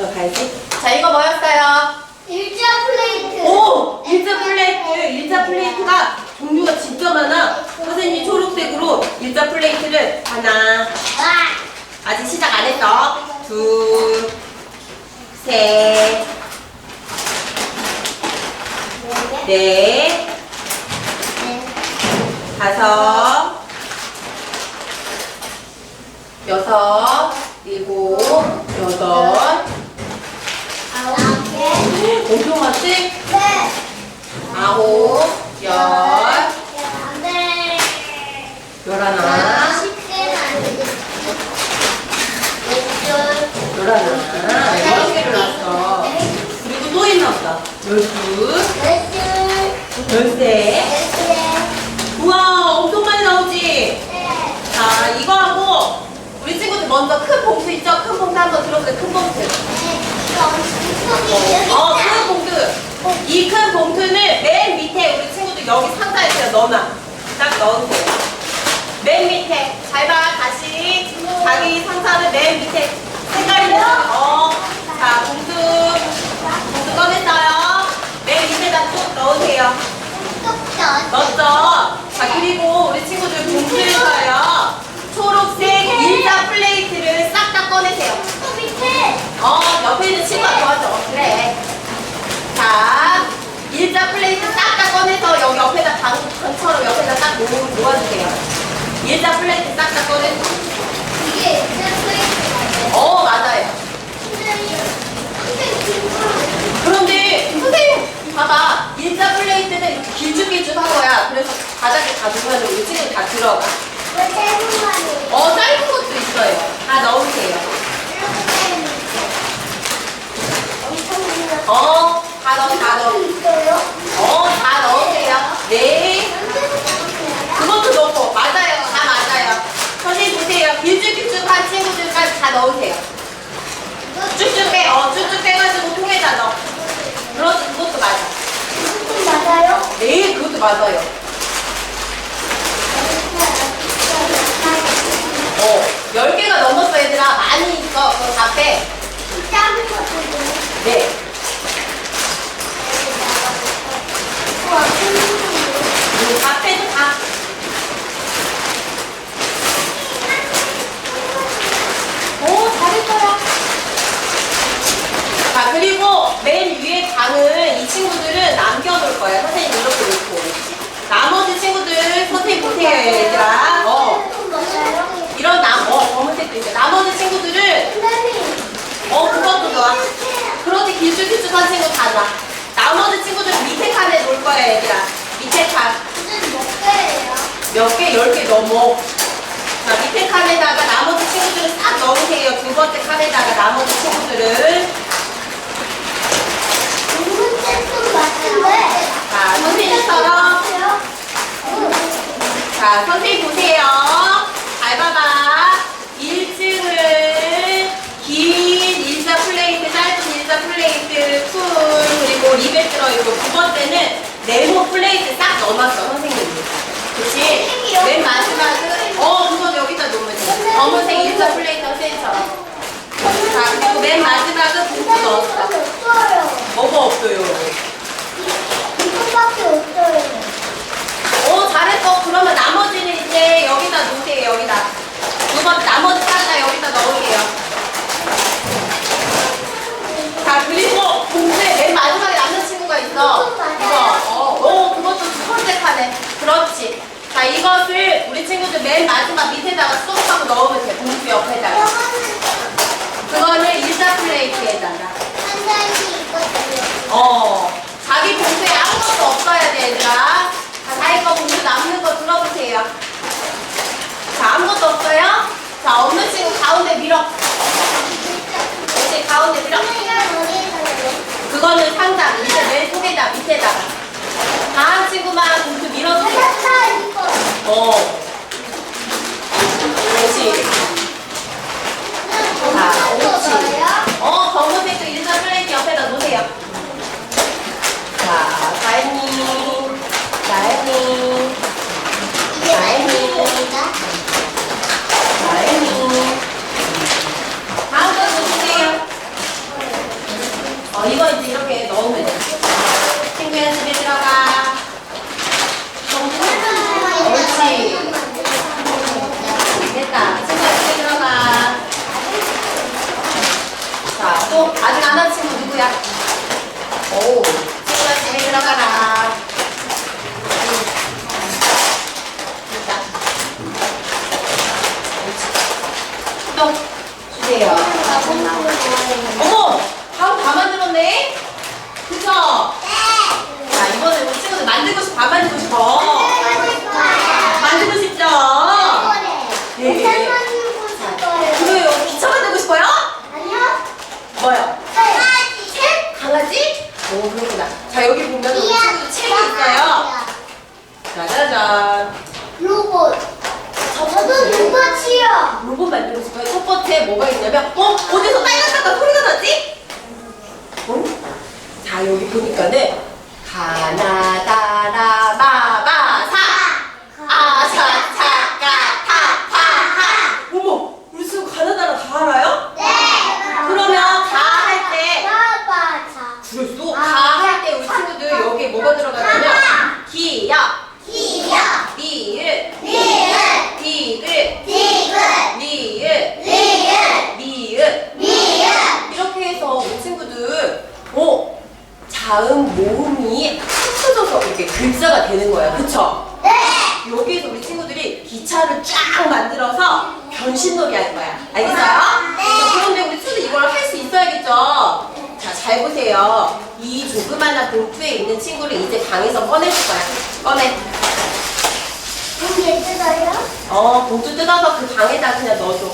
거 가야지. 자, 이거 뭐였어요? 일자 플레이트. 오! 일자 플레이트. 일자 플레이트가 종류가 진짜 많아. 선생님이 초록색으로 일자 플레이트를 하나, 와. 아직 시작 안 했어. 둘, 셋, 넷, 다섯, 여섯, 일곱, 여덟, 아홉 개. 엄청 많지? 네. 아홉, 열, 네. 열하나. 열하나, 여섯 개를 놨어. 그리고 또 있나 보다. 열셋. 네. 우와, 엄청 많이 나오지? 네. 자, 이거 하고, 우리 친구들 먼저 큰 봉투 있죠? 큰 봉투 한번 들어보세요. 큰 봉투. 어. 봉투는 맨 밑에 우리 친구들 여기 상자에 그냥 넣어놔. 딱 넣으세요. 맨 밑에. 잘 봐. 다시. 자기 상자는 맨 밑에. 색깔이 어. 자, 봉투. 봉투 꺼냈어요. 맨 밑에다 쭉 넣으세요. 넣었죠? 자, 그리고 우리 친구들 봉투에서요. 초록색 일자 플레이트를 싹 다 꺼내세요. 어, 옆에 있는 친구가 도와줘. 그래. 자, 일자 플레이트 싹 다 꺼내서 여기 방처럼 옆에다 딱 놓, 놓아주세요. 일자 플레이트 싹다 꺼내서. 어, 맞아요. 그런데 선생님 봐봐. 일자 플레이트는 이렇게 길쭉길쭉한 거야. 그래서 바닥에 다 두면 우리 친구 다 들어가. 어 짧은 것도 있어요. 다 넣으세요. 어다 넣어 다 넣어 어다 넣으세요 네 그것도 넣고 맞아요 다 맞아요 선생님 보세요 길쭉길쭉한 친구들까지 다 넣으세요 쭉쭉 빼, 어, 쭉쭉 빼가지고 통에다 넣어. 그렇지, 그것도 맞아. 네, 그것도 맞아요. 어, 10개가 넘었어, 얘들아. 많이 있어. 그거 다 빼. 6번 친구 다 놔. 나머지 친구들 밑에 칸에 놀 거야, 얘들아. 밑에 칸. 무슨 몇 개예요? 몇 개? 열개 넘어. 자, 밑에 칸에다가 나머지 친구들은 싹 넣으세요. 두 번째 칸에다가 나머지 친구들을. 무슨 뜻은 맞는데? 자, 선생님처럼. 자, 선생님 보세요. 잘 봐봐. 플레이트, 쿨, 그리고 리벨 들어있고, 두 번째는 네모 플레이트 싹 넣어놨어, 선생님이. 그치? 맨 마지막은, 어, 그건 여기다 놓으면 돼. 검은색 일자 플레이트 선생님처럼. 자, 그리고 맨 마지막은 봉투 넣었어. 뭐가 없어요? 이것밖에 없어요. 오 잘했어. 그러면 나머지는 이제 여기다 놓으세요. 여기다. 두 번 나머지 하나 여기다 넣을게요. 자 그리고 봉투에 맨 마지막에 남는 친구가 있어. 이거. 어, 오 그것도 두 번째 칸에. 그렇지. 자 이것을 우리 친구들 맨 마지막 밑에다가 쏙 하고 넣으면 돼. 봉투 옆에다가. 그거는 일자 플레이트에다가. 어, 자기 봉투에 아무것도 없어야 돼, 얘들아. 자, 자기 거 봉투 남는 거 들어보세요. 자, 아무것도 없어요? 자, 없는 친구 가운데 밀어. 그렇지, 가운데 밀어. 그거는 상장, 이제 맨 속에다, 밑에다가. 기차를 쫙 만들어서 변신놀이 할 거야. 알겠어요? 네. 자, 그런데 우리 친구들 이걸 할 수 있어야겠죠? 자, 잘 보세요. 이 조그만한 봉투에 있는 친구를 이제 방에서 꺼내줄 거야. 꺼내. 이게 뜯어요? 어, 봉투 뜯어서 그 방에다 그냥 넣어줘.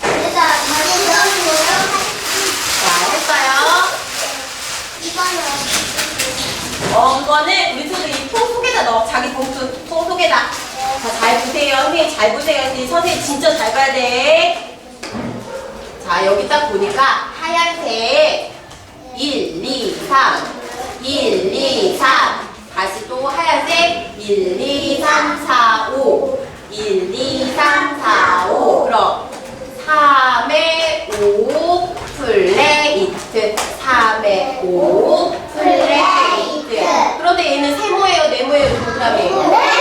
다시 뜯어요. 자, 했어요. 이거는 어, 그거는 우리 친구들 이통 속에다 넣어. 자기 봉투 통 속에다. 자, 잘 보세요. 선생님 잘 보세요. 선생님, 선생님 진짜 잘 봐야 돼. 자, 여기 딱 보니까 하얀색 1, 2, 3, 1, 2, 3. 다시 또 하얀색 1, 2, 3, 4, 5. 1, 2, 3, 4, 5. 그럼 3에 5 플레이트. 3에 5 플레이트. 그런데 얘는 세모예요, 네모예요, 동그라미예요.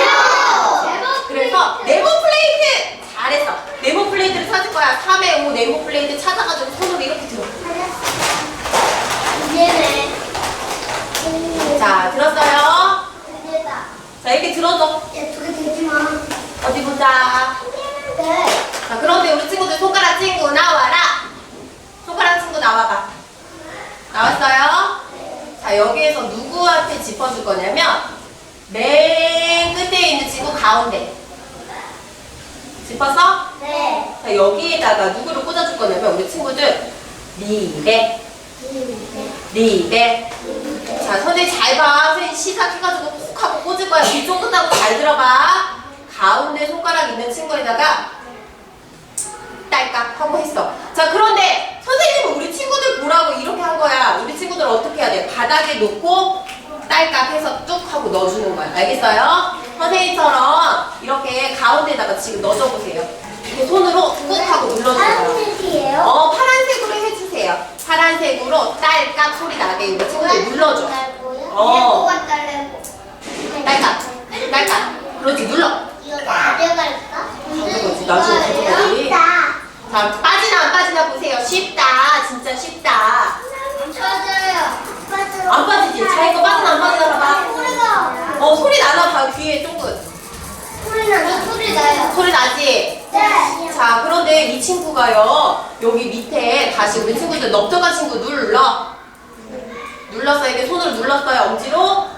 그래서 네모 플레이트! 잘했어. 네모 플레이트를 찾을 거야. 3에 5 네모 플레이트 찾아가지고 손으로 이렇게 들어. 이제는 자, 들었어요? 이제다. 자, 이렇게 들어줘. 두개 되지 마. 어디 보자. 네. 자, 그런데 우리 친구들 손가락 친구 나와라. 손가락 친구 나와봐. 나왔어요? 자, 여기에서 누구한테 짚어줄 거냐면, 맨 끝에 있는 친구 가운데. 짚어서? 네. 자, 여기에다가 누구를 꽂아줄 거냐면, 우리 친구들, 리베, 리베. 자, 선생님 잘 봐. 선생님 시작해가지고 콕 하고 꽂을 거야. 이쪽 끝하고 잘 들어봐. 가운데 손가락 있는 친구에다가 딸깍 하고 했어. 자, 그런데 선생님은 우리 친구들 보라고 이렇게 한 거야. 우리 친구들 어떻게 해야 돼? 바닥에 놓고 딸깍 해서 뚝 하고 넣어주는 거야. 알겠어요? 선생님처럼 이렇게 가운데다가 지금 넣어줘 보세요. 이렇게 손으로 꾹 하고. 파란색이에요? 어, 파란색으로 해주세요. 파란색으로 딸깍 소리 나게 우리 친구들 눌러줘. 어. 레고가 딸레고. 딸깍, 딸깍. 그렇지, 눌러. 이거 가져갈까? 가져가지, 나중에 가져가지. 쉽다. 자, 빠지나 안 빠지나 보세요. 쉽다. 진짜 쉽다. 안 빠져요. 빠져요. 안 빠지지? 자기 거 빠지나 안 빠지나 봐봐. 소리가. 어, 소리 나나 봐. 귀에 쫑긋. 소리 나요. 소리 나요. 소리 나지? 네. 자, 그런데 이 친구가요. 여기 밑에 다시 우리 친구들 넓적한 친구 눌러. 눌렀어요. 이게 손으로 눌렀어요. 엄지로.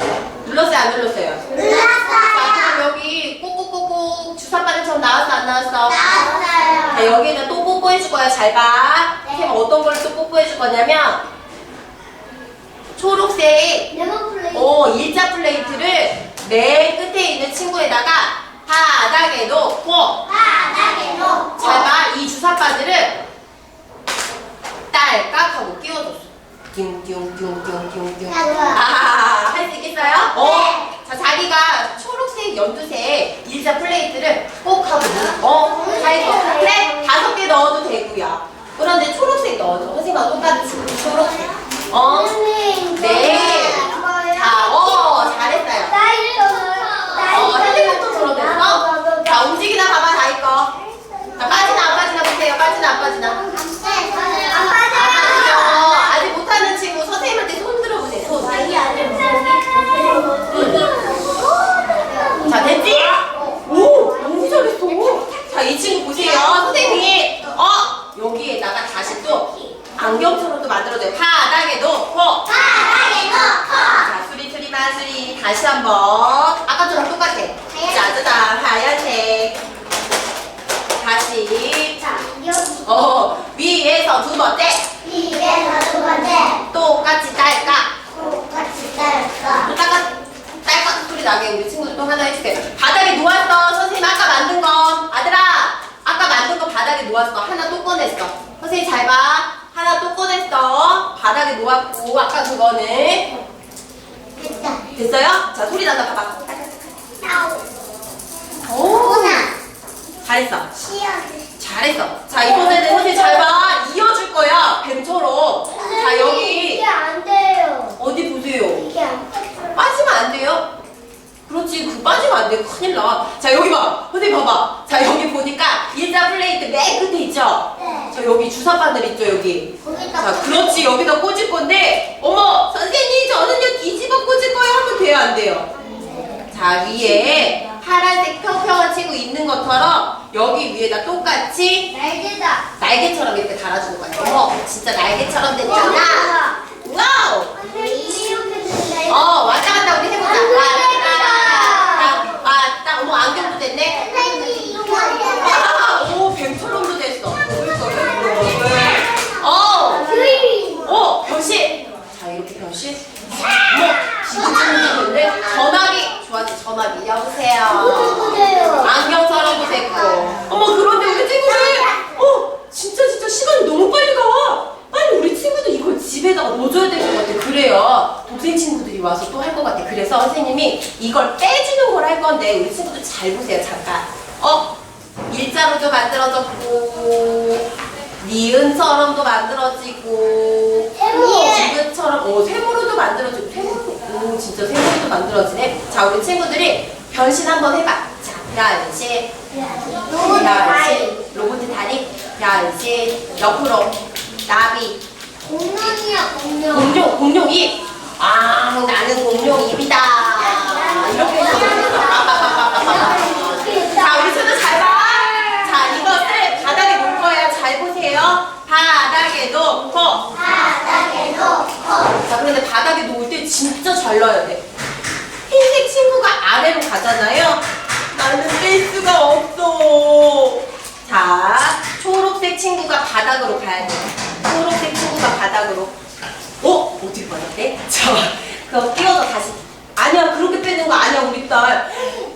눌렀어요? 안 눌렀어요? 자, 눌렀어요. 그럼 여기 꼭꼭꼭꼭 주사바늘처럼 나왔어? 안 나왔어? 나왔어요. 자, 여기에다 또 뽀뽀해줄 거야. 잘 봐. 네. 쌤 어떤 걸 또 뽀뽀해줄 거냐면, 초록색, 레몬 플레이. 어, 일자 플레이트를 맨 끝에 있는 친구에다가 바닥에 놓고, 바닥에 놓고. 잘 봐. 이 주사바늘을 딸깍 하고 끼워줬어. 띵띵띵띵띵띵. 아, 할 수 있겠어요? 어. 자, 자기가 초록색 연두색 일자 플레이트를 꼭 하고 누- 어, 다 했어. 그래, 다섯 개 넣어도 되고요. 그런데 초록색 넣어줘. 선생님하고 똑같이. 초록색. 어. 네. 자, 어, 잘했어요. 어, 핸드폰도 들어댔어? 자, 움직이나 봐봐, 다이 거. 자, 빠지나 안 빠지나 보세요. 빠지나 안 빠지나. 안 안 빠져요. 빠지죠. 아직 못하는 친구 선생님한테 손 들어보세요. 손. 자, 됐지? 오, 너무 잘했어. 자, 이 친구 보세요. 선생님이 어 여기에다가 다시 또 안경처럼 또 만들어줘요. 바닥에 놓고 바닥에 놓고 자 수리 수리 마수리 다시 한번 아까처럼 똑같아. 짜자잔 하얀색 다시 자 여기 어 위에서 두 번째 위에서 두 번째 똑같이 딸까 똑같이 딸까 또 딸까 딸깍 소리 나게 우리 친구들 또 하나 해주세요. 바닥에 놓았어 선생님 아까 만든 거 아들아 아까 만든 거 바닥에 놓았어 하나 또 꺼냈어 선생님 잘 봐 하나 또 꺼냈어 바닥에 놓았고 아까 그거는 됐다 됐어요? 자 소리 난다 봐봐 아우 오 오나 잘했어 시험 잘했어 자 이번에는 선생님 잘봐 이어줄 거야 뱀처럼 자 여기 이게 안 돼요 어디 보세요 이게 안 돼요 빠지면 안 돼요 그렇지 그 빠지면 안 돼. 큰일 나자 여기 봐. 선생님 봐봐. 자 여기 보니까 일자 플레이트 맨 끝에 있죠? 네. 저 여기 주사 바늘 있죠 여기? 거기다 자 그렇지. 여기다 꽂을 건데 어머 선생님 저는요 뒤집어 꽂을 거예요 하면 돼요 안 돼요? 자 위에 파란색 평평한 친구 있는 것처럼 여기 위에다 똑같이 날개다. 날개처럼 이렇게 달아주는 거야 어머 진짜 날개처럼 됐잖아? 와우! 이렇게 된다 어 왔다 여보세요. 안경처럼도 됐고. 어머, 그런데 우리 친구들, 어, 진짜, 진짜 시간이 너무 빨리 가. 빨리 우리 친구들 이걸 집에다가 넣어줘야 될 것 같아. 그래요. 동생 친구들이 와서 또 할 것 같아. 그래서 선생님이 이걸 빼주는 걸 할 건데, 우리 친구들 잘 보세요, 잠깐. 어, 일자로도 만들어졌고, 니은처럼도 만들어지고, 지그처럼 어 세모로도 만들어지고 세모로 오 진짜 세모로도 만들어지네 자 우리 친구들이 변신 한번 해봐. 자 변신 변신 로봇 다리. 변신 옆으로. 나비. 공룡 공룡이 아 나는 공룡입니다. 이렇게 해서 자 우리 친구들 잘봐자 이것을 바닥에 놓을 거예요 잘 보세요 바닥에 놓고 자, 그런데 바닥에 놓을 때 진짜 잘 놔야 돼. 흰색 친구가 아래로 가잖아요. 나는 뺄 수가 없어. 자, 초록색 친구가 바닥으로 가야 돼. 초록색 친구가 바닥으로. 어? 어떻게 받았대? 자, 그거 끼워서 다시. 아니야, 그렇게 빼는 거 아니야, 우리 딸.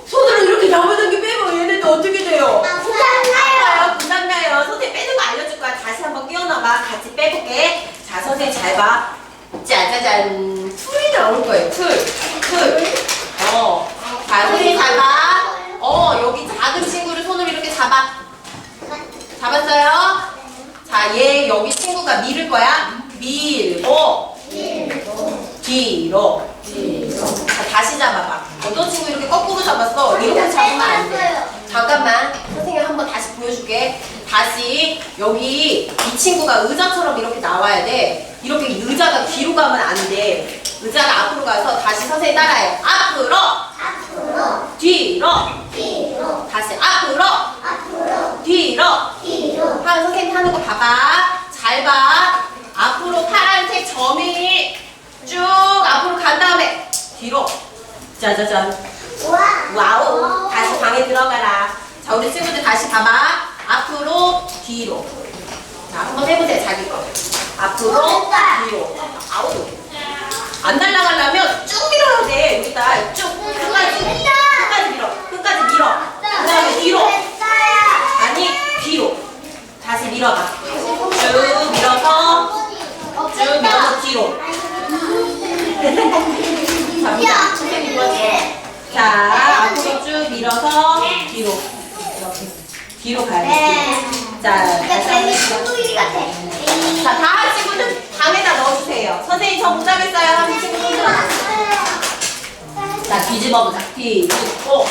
손으로 이렇게 야무지게 빼면 얘네들 어떻게 돼요? 나요, 부상 나요. 선생님 빼는 거 알려줄 거야. 다시 한번 끼워놔봐. 같이 빼볼게. 자, 선생님 잘 봐. 짜자잔. 툴이 나올 거예요. 툴. 툴. 어. 자, 선생님 잘 봐. 어, 여기 작은 친구를 손으로 이렇게 잡아. 잡았어요? 자, 얘 여기 친구가 밀을 거야. 밀고. 뒤로. 자, 다시 잡아봐. 어떤 친구 이렇게 거꾸로 잡았어? 이렇게 잡으면 안 돼. 잠깐만. 선생님 한번 다시 보여줄게. 다시. 여기 이 친구가 의자처럼 이렇게 나와야 돼. 이렇게 의자가 뒤로 가면 안 돼. 의자가 앞으로 가서 다시 선생님 따라해요. 앞으로. 뒤로. 다시 앞으로. 뒤로 하는 선생님 하는 거 봐봐. 잘 봐. 앞으로 파란색 점이 쭉 앞으로 간 다음에 뒤로. 짜자잔 와우. 다시 방에 들어가라. 자 우리 친구들 다시 봐봐. 앞으로 뒤로. 자 한번 해보세요 자기 거. 앞으로 뒤로. 아우. 안 날아가려면 쭉 밀어야 돼 우리 딸쭉. 끝까지. 끝까지 밀어. 끝까지 밀어. 그 다음에 뒤로 아니 뒤로 다시 밀어봐 쭉 밀어서 쭉 밀어서 뒤로 자 밀어 선생님 도와줄게 자, 앞으로 쭉 밀어서 뒤로. 이렇게. 뒤로 가야 돼. 뒤로. 자, 다시 한번. 자, 다 한 친구들 방에다 넣어주세요. 선생님, 저 못하겠어요. 하는 친구 손 들어. 자, 뒤집어 보자. 뒤집고.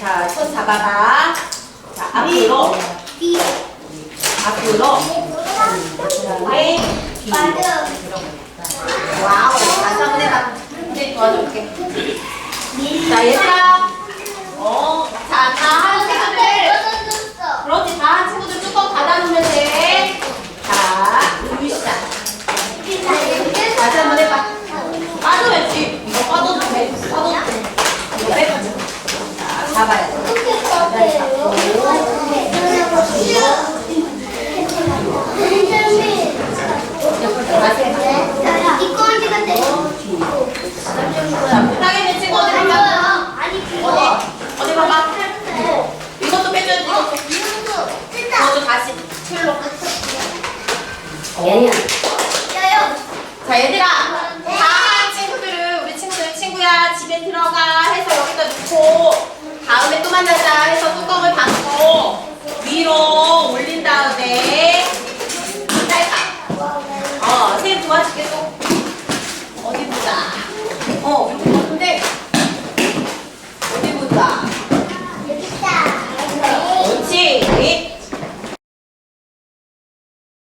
자, 손 잡아봐. 자, 앞으로. 앞으로. 그 다음에 뒤로. 와우. 다시 한번 해봐. 선생님 도와줄게. 자, 얘들아. 어, 자, 다한 친구들. 그렇지, 다한 틀로. 얘는 자 얘들아. 아, 아, 다 친구들은 우리 친구들 친구야 집에 들어가 해서 여기다 놓고 다음에 또 만나자 해서 뚜껑을 닫고 위로 올린 다음에 딸까 어쌤 도와줄게 또.